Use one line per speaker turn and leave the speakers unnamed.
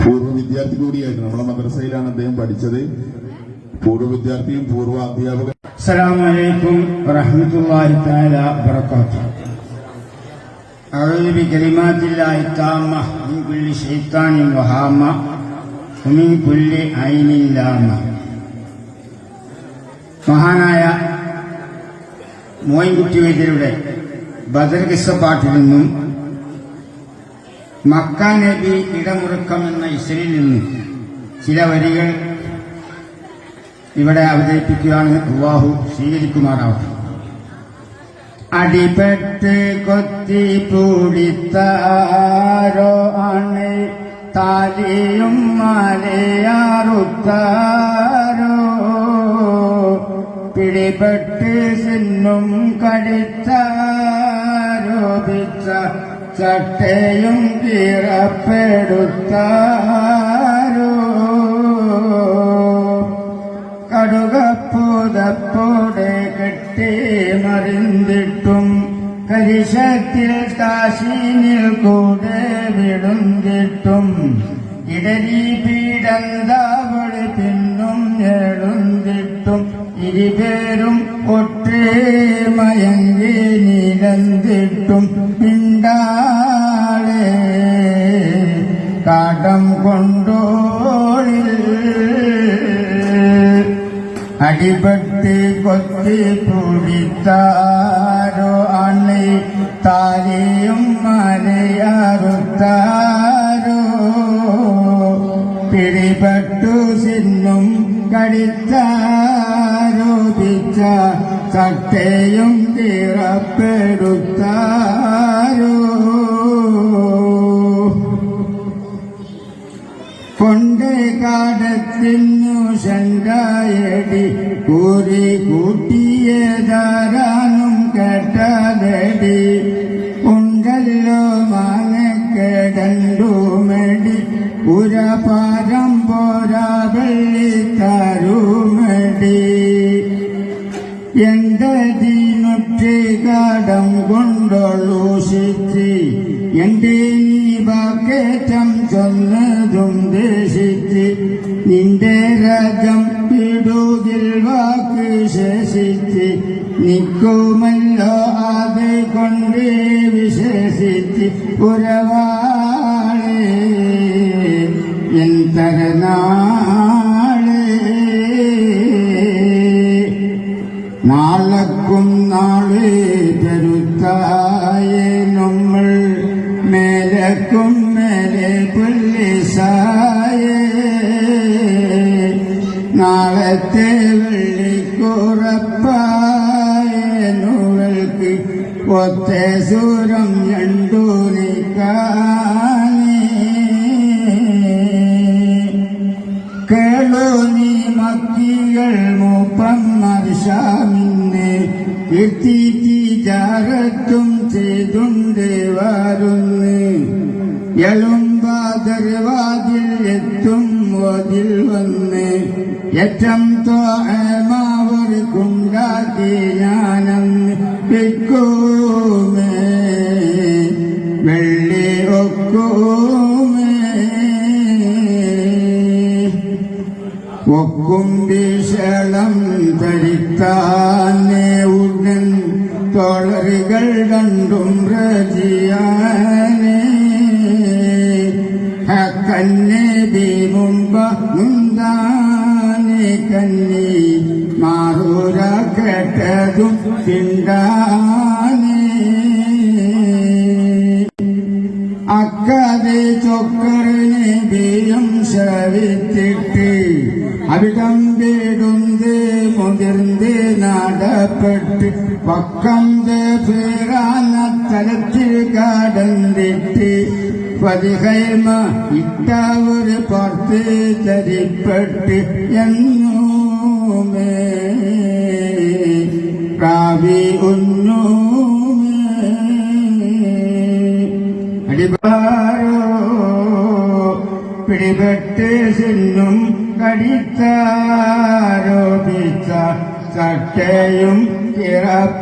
പൂർവ്വ വിദ്യാർത്ഥി കൂടിയായിരുന്നു നമ്മളെ മദ്രസയിലാണ് അദ്ദേഹം പഠിച്ചത് പൂർവ്വ വിദ്യാർത്ഥിയും പൂർവ്വ അധ്യാപകൻ
السلام عليكم ورحمة الله تعالى وبركاته أعوذ بكلمات الله التامة من كل شيطان وهامة ومن كل عين لامة മഹാനായ മോയിൻകുട്ടി വൈദ്യരുടെ ബദർ കിസ്സപ്പാട്ടിൽ നിന്നും മക്ക നബി ഇടമുറുക്കം എന്ന ഇസലിൽ നിന്ന് ചില വരികൾ ഇവിടെ അവതരിപ്പിക്കുകയാണ്. അള്ളാഹു സ്വീകരിക്കുമാറാവട്ടെ. അടിപെട്ട് കൊത്തി പൂടിത്താരോ ആണ്. താലിയും മലയാറുത്താരോ. പിടിപെട്ട് സിന്നും കടിച്ചാരോപിച്ച ചട്ടയും കീറപ്പെടുത്താരോ കടുകപ്പൂതപ്പോടെ കെട്ടി മറിന്തിട്ടും കരിശത്തിൽ കാശീനിൽ കൂടെ വിടുന്നിട്ടും ഇടലി പീഡന്താവൾ പിന്നും എഴുന്നിട്ടും ഇരുപേരും ഒട്ടേ മയങ്ങി നിരന്തിട്ടും. കാടം കൊണ്ടോളിൽ. അടിപെട്ട് കൊത്തി തുടിത്താരോ അണി താലിയും മലയാറുത്താരോ. പിടിപെട്ടു സിന്നും കടിത്താരോപിച്ച ചട്ടയും തീറപ്പെടുത്താരോ. കൊണ്ട് കാടത്തിനു ശങ്കായടി കൂറി കൂട്ടിയതാരാനും കേട്ടതടി ഉണ്ടല്ലോ മാനക്കെടണ്ടുമടി പുരപാരം പോരാ തരുമടി എന്തതിനുറ്റ് കടം കൊണ്ടൊള്ളൂഷിച്ച് എന്റെ നീ വാക്കേറ്റം ചൊന്നതും ദേശിച്ച് നിന്റെ രാജം പിടുതിൽ വാക്ക് ശേഷിച്ച് നിൽക്കുമല്ലോ അത് കൊണ്ട് വിശേഷിച്ച് ഉരവാളെ. എൻ തരനാളെ. നാളക്കും നാളെ തരുത്തായ നമ്മൾ മേലക്കും മേലെ പുല്ലിസായെ ഒത്ത സൂരം രണ്ടു നിൽക്കാനേ കേളോ നീ മക്കികൾ മൂപ്പം മർഷാമിന്നെ എത്തിച്ചാരത്തും ചെയ്തുണ്ട് വരുന്ന്. എളുമ്പാതർവാതിൽ എത്തും ഓതിൽ വന്ന്. ഏറ്റം തോമാവർക്കുണ്ടാക്കി ഒക്കും ഭീഷണം ധരിത്താനെ ഉടൻ തോളറുകൾ കണ്ടും രജിയാനേ ഹക്കന്നെ ഭീമുമ്പ മുന്താനേ കന്നി മാറൂര കേട്ടതും പിണ്ടാനെ. അക്കതെ ചൊക്കറിനെ ബീയം ശവിത്തിട്ട് അവിടം വീടുന്ത് മുതിർന്ന് നടപ്പെട്ട് പക്കം പേരാന തലത്തിൽ കടന്നിട്ട് പതിഹൈമ ഇട്ട ഒരു പുറത്ത് ചരിപ്പെട്ട് എന്നൂമേ പ്രാവി ഒന്നൂമേ അടിവാരോ പിടിപെട്ട് സിന്നും കടിത്താരോപിച്ച ചട്ടയും തിറപ്പെടുത്താരോ